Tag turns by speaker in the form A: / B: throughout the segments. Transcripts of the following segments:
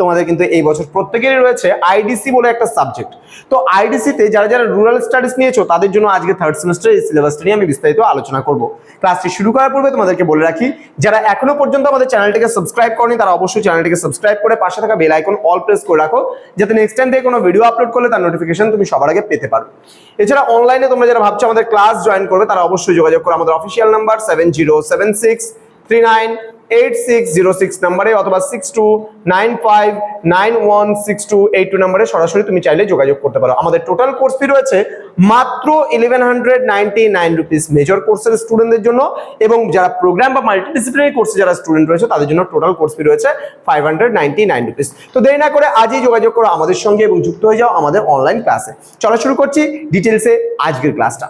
A: তোমাদের কিন্তু এই বছর প্রত্যেকেরই রয়েছে আইডিসি বলে একটা সাবজেক্ট তো আইডিসিতে যারা যারা রুরাল স্টাডিজ নিয়েছো, তাদের জন্য আজকে থার্ড সেমিস্টারের এই সিলেবাসটা নিয়ে আমি বিস্তারিত আলোচনা করব। ক্লাসটি শুরু করার পূর্বে তোমাদেরকে বলে রাখি, যারা এখনও পর্যন্ত আমাদের চ্যানেলটিকে সাবস্ক্রাইব করনি, তারা অবশ্যই চ্যানেলটিকে সাবস্ক্রাইব করে পাশে থাকা বেল আইকন অল প্রেস করে রাখো, যাতে নেক্সট টাইম থেকে কোনো ভিডিও আপলোড করলে তার নোটিফিকেশন তুমি সবার আগে পেতে পারো। এছাড়া অনলাইনে তোমরা যারা ভাবছ আমাদের ক্লাস জয়েন করবে, তারা অবশ্যই যোগাযোগ করো, আমাদের official number seven zero seven six three nine eight six zero six নাম্বারে অথবা six two nine five nine one six two eight two নাম্বারে সরাসরি তুমি চাইলে যোগাযোগ করতে পারো। আমাদের টোটাল কোর্স ফি রয়েছে মাত্র eleven hundred ninety nine rupees major কোর্সের স্টুডেন্টদের জন্য এবং যারা প্রোগ্রাম বা মাল্টিডিসিপ্লিনারি কোর্সে যারা স্টুডেন্ট রয়েছে, তাদের জন্য টোটাল কোর্স ফি রয়েছে five hundred ninety nine rupees তো দেরি না করে আজই যোগাযোগ করো আমাদের সঙ্গে এবং যুক্ত হয়ে যাও আমাদের অনলাইন ক্লাসে চলা শুরু করছি ডিটেলসে আজকের ক্লাসটা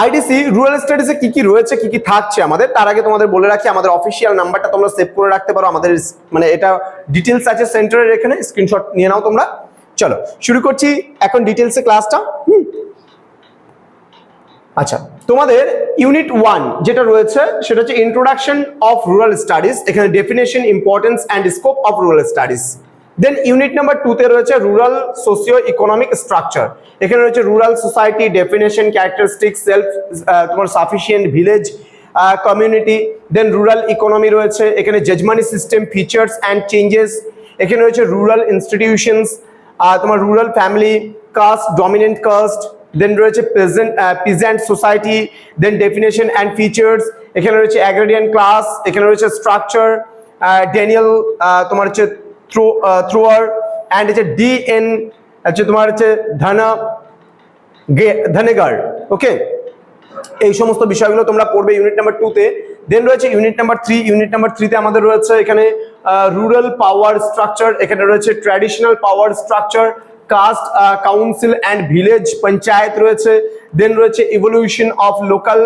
A: আইডিসি, রুরাল স্টাডিজে কি কি রয়েছে, কি কি থাকছে আমাদের? তার আগে তোমাদের বলে রাখি, আমাদের অফিসিয়াল নাম্বারটা তোমরা সেভ করে রাখতে পারো। আমাদের মানে এটা ডিটেলস আছে সেন্টারের এখানে স্ক্রিনশট নিয়ে নাও তোমরা। চলো, শুরু করছি এখন ডিটেলসে ক্লাসটা হুম। আচ্ছা তোমাদের ইউনিট ওয়ান যেটা রয়েছে, সেটা হচ্ছে ইন্ট্রোডাকশন অফ রুরাল স্টাডিজ এখানে definition importance and scope of rural studies then unit number টুতে রয়েছে রুরাল সোসিও ইকোনমিক স্ট্রাকচার এখানে রয়েছে rural society definition characteristic self তোমার sufficient village community then rural economy রয়েছে, এখানে jajmani system features and changes এখানে রয়েছে রুরাল ইনস্টিটিউশনস তোমার rural family caste dominant caste then রয়েছে present peasant society then definition and features এখানে রয়েছে অ্যাগ্রেডিয়ান class এখানে রয়েছে স্ট্রাকচার ড্যানিয়েল তোমার হচ্ছে থ্রো থ্রোয়ার অ্যান্ড হচ্ছে ডিএন হচ্ছে তোমার হচ্ছে ধনা ধনেগার ওকে এই সমস্ত বিষয়গুলো তোমরা পড়বে ইউনিট নাম্বার টুতে দেন রয়েছে unit number three unit number থ্রিতে আমাদের রয়েছে এখানে রুরাল পাওয়ার স্ট্রাকচার এখানে রয়েছে traditional power structure caste council and village panchayat রয়েছে। দেন রয়েছে evolution of local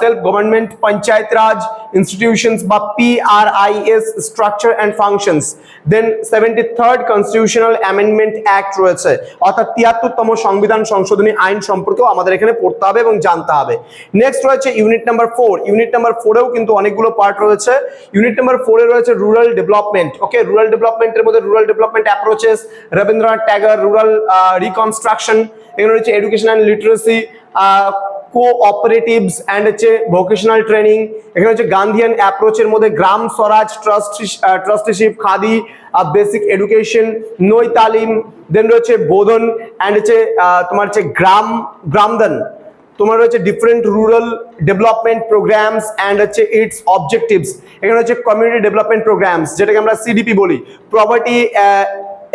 A: self government panchayat raj institutions বা PRIs structure and functions then seventy third constitutional amendment act রয়েছে। অর্থাৎ তিয়াত্তরতম সংবিধান সংশোধনী আইন সম্পর্কেও আমাদের এখানে পড়তে হবে এবং জানতে হবে। নেক্সট রয়েছে unit number four unit number ফোরেও কিন্তু অনেকগুলো পার্ট রয়েছে। ইউনিট নাম্বার ফোরে রয়েছে রুরাল ডেভেলপমেন্ট ওকে রুরাল ডেভেলপমেন্টের মধ্যে rural development approaches Rabindranath Tagore rural reconstruction এখানে রয়েছে education and literacy cooperatives and হচ্ছে ভোকেশনাল ট্রেনিং এখানে হচ্ছে গান্ধিয়ান অ্যাপ্রোচের মধ্যে gram swaraj trust trusteeship khadi basic education nai talim then রয়েছে বোধন অ্যান্ড হচ্ছে তোমার হচ্ছে গ্রাম, গ্রামদান। তোমার রয়েছে different rural development programmes and হচ্ছে ইটস অবজেক্টিভস এখানে হচ্ছে কমিউনিটি ডেভেলপমেন্ট প্রোগ্রামস যেটাকে আমরা সিডিপি বলি। প্রপার্টি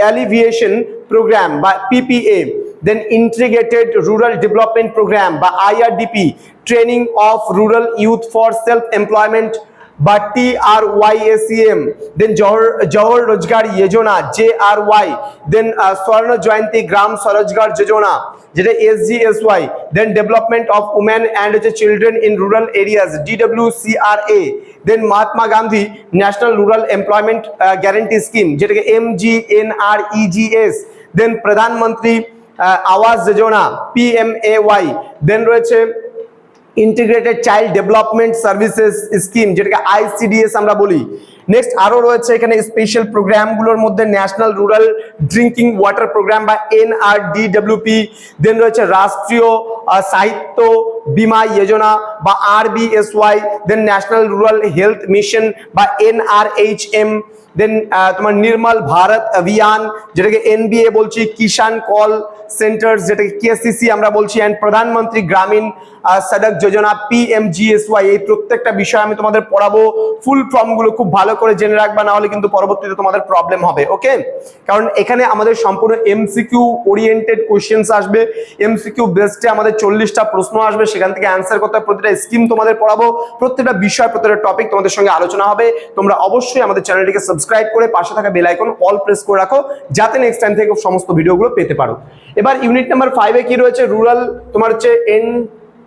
A: অ্যালিভিয়েশন প্রোগ্রাম বা PPA then integrated rural development program বা IRDP training of rural youth for self employment বা টি আর ওয়াই এসিএম দেন জহর জহর রোজগার যোজনা জে আর ওয়াই দেন স্বর্ণ জয়ন্তী গ্রাম স্বরোজগার যোজনা যেটা S G S Y then development of women and হচ্ছে children in rural areas DW C R A then Mahatma Gandhi national rural employment guarantee scheme যেটাকে M G N R EGS then Pradhan Mantri Awas Yojana P M A Y then রয়েছে integrated child development services scheme যেটাকে ICDS আমরা বলি। Next আরও রয়েছে এখানে special প্রোগ্রামগুলোর মধ্যে national rural drinking water program বা এনআরডিডব্লিউপি দেন রয়েছে রাষ্ট্রীয় সাহিত্য বিমা যোজনা বা R RBSY then national rural health mission বা এনআরএইচএম দেন তোমার নির্মল ভারত অভিযান, যেটাকে এনবিএ বলছি, কিষাণ কল সেন্টার, যেটাকে কেসিসি আমরা বলছি অ্যান্ড প্রধানমন্ত্রী গ্রামীণ সড়ক যোজনা পিএমজিএসওয়াই এই প্রত্যেকটা বিষয় আমি তোমাদের পড়াবো। ফুল ফর্মগুলো খুব ভালো করে জেনে রাখবা না হলে কিন্তু পরবর্তীতে তোমাদের প্রবলেম হবে ওকে কারণ এখানে আমাদের সম্পূর্ণ এমসিকিউ ওরিয়েন্টেড কোশ্চেন্স আসবে। এমসিকিউ বেসডে আমাদের চল্লিশটা প্রশ্ন আসবে, সেখান থেকে অ্যান্সার করতে হবে, প্রতিটা স্কিম তোমাদের পড়াবো, প্রত্যেকটা বিষয়, প্রত্যেকটা টপিক তোমাদের সঙ্গে আলোচনা হবে। তোমরা অবশ্যই আমাদের চ্যানেলটিকে সাবস্ক্রাইব করে পাশে থাকা বেল আইকন অল প্রেস করে রাখো, যাতে নেক্সট টাইম থেকে সমস্ত ভিডিওগুলো পেতে পারো। এবার ইউনিট নাম্বার ফাইভে কি রয়েছে? রুরাল তোমার হচ্ছে এন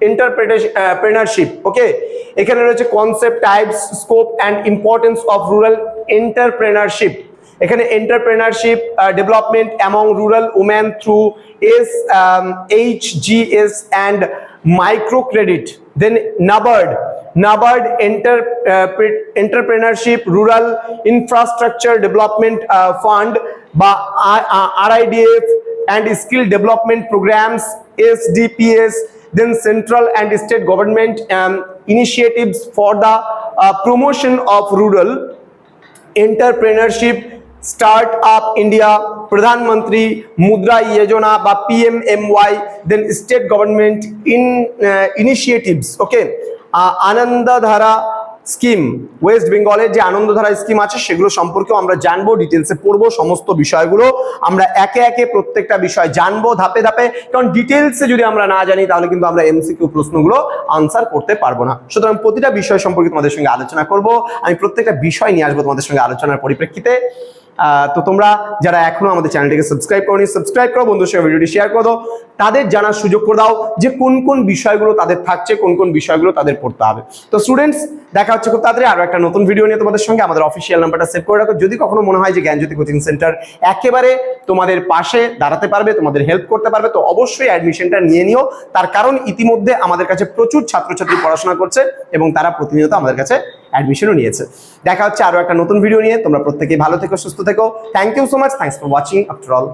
A: এন্টারপ্রেনারশিপ ওকে এখানে রয়েছে concept types scope and importance of rural entrepreneurship এখানে entrepreneurship development among rural women through S H G S and micro credit then NABARD NABARD enter entrepreneurship rural infrastructure development fund বা RIDF and skill development programs sdps then central and state government um, initiatives for the uh, promotion of rural entrepreneurship start up india pradhan mantri mudra yojana ba pmmy then state government in uh, initiatives okay? Uh, ananda dhara scheme West বেঙ্গলের যে Anandadhara scheme আছে, সেগুলো সম্পর্কেও আমরা জানব ডিটেলসে পড়ব, সমস্ত বিষয়গুলো আমরা একে একে প্রত্যেকটা বিষয় জানব ধাপে ধাপে। কারণ ডিটেলসে যদি আমরা না জানি, তাহলে কিন্তু আমরা এমসিকিউ প্রশ্নগুলো আনসার করতে পারব না। সুতরাং প্রতিটা বিষয় সম্পর্কে তোমাদের সঙ্গে আলোচনা করব। আমি প্রত্যেকটা বিষয় নিয়ে আসব তোমাদের সঙ্গে আলোচনার পরিপ্রেক্ষিতে। তো তোমরা যারা এখনও আমাদের চ্যানেলটিকে সাবস্ক্রাইব করনি সাবস্ক্রাইব করো বন্ধুর সঙ্গে ভিডিওটি শেয়ার করে তাদের জানার সুযোগ করে দাও যে কোন কোন বিষয়গুলো তাদের থাকছে, কোন কোন বিষয়গুলো তাদের পড়তে হবে। তো স্টুডেন্টস দেখা হচ্ছে খুব তাড়াতাড়ি আরও একটা নতুন ভিডিও নিয়ে তোমাদের সঙ্গে। আমাদের অফিসিয়াল নাম্বারটা সেভ করে রাখো। যদি কখনো মনে হয় যে জ্ঞানজ্যোতি কোচিং সেন্টার একেবারে তোমাদের পাশে দাঁড়াতে পারবে, তোমাদের হেল্প করতে পারবে, তো অবশ্যই অ্যাডমিশনটা নিয়ে নিও। তার কারণ ইতিমধ্যে আমাদের কাছে প্রচুর ছাত্রছাত্রী পড়াশোনা করছে এবং তারা প্রতিনিয়ত আমাদের কাছে অ্যাডমিশনও নিয়েছে। দেখা হচ্ছে আরও একটা নতুন ভিডিও নিয়ে। তোমরা প্রত্যেকেই ভালো থেকো, সুস্থ থেকো। Thank you so much thanks for watching after all